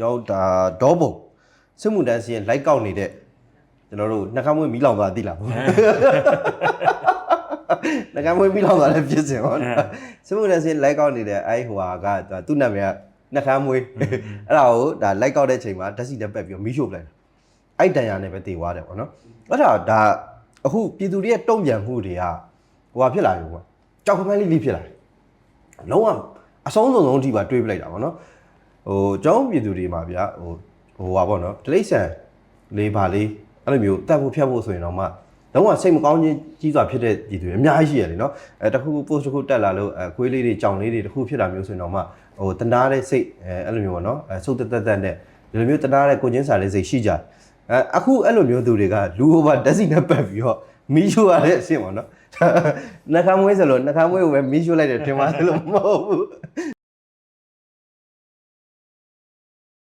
ကျွန်တော်တို့ဒါဒေါဘုံစစ်မှုတန်းစီရင်လိုက်ကောက်နေတဲ့ကျွန်တော်တို့နှကမွေးမီးလောင်သွားသိလားဘုနှကမွေးမီးလောင်သွားလည်းဖြစ်စင်ဟောစစ်မှုတန်းစီရင်လိုက်ကောက်နေတဲ့အဲဟိုဟာကသူ့နာမည်ကနှကမွေးအဲ့ဒါကိုဒါလိုက်ကောက်တဲ့ချိန်မှာဓာတ်စီတက်ပက်ပြီးမီးရှို့ပလိုက်အဲ့တန်ရနဲ့ပဲတည်သွားတယ်ပေါ့နော်အဲ့ဒါဒါအခုပြည်သူတွေရဲ့တုံ့ပြန်မှုတွေကဟိုဟာဖြစ်လာပြီကွာကြောက်ခမန်းလေးလေးဖြစ်လာတယ်လုံးဝအဆုံးစုံဆုံးအထိပါတွေးပလိုက်တာပေါ့နော် ဟိုကျောင်းပြည်သူတွေမှာဗျာဟိုဟိုပါပေါ့နော်တိရစ္ဆာန်လေးပါလေးအဲ့လိုမျိုးတက်ဖို့ဖြတ်ဖို့ဆိုရင်တော့မှလုံးဝစိတ်မကောင်းခြင်းကြီးစွာဖြစ်တဲ့ပြည်သူတွေအများကြီးရှိရတယ်နော်အဲတခုခု post တစ်ခုတက်လာလို့အဲခွေးလေးတွေကြောင်လေးတွေတခုဖြစ်တာမျိုးဆိုရင်တော့မှဟိုတနာတဲ့စိတ်အဲအဲ့လိုမျိုးပေါ့နော်အဲဆုတ်တက်တက်တက်နဲ့ဒီလိုမျိုးတနာတဲ့ကိုချင်းစာလေးစိတ်ရှိကြတယ်အဲအခုအဲ့လိုမျိုးသူတွေကလူဟိုပါဓာတ်စီနဲ့ပတ်ပြီးတော့မီးရှို့ရတဲ့အဆင့်ပေါ့နော်နှခမ်းမွေးဆိုလို့နှခမ်းမွေးကိုပဲမီးရှို့လိုက်တယ်ထင်ပါတယ်လို့မဟုတ်ဘူး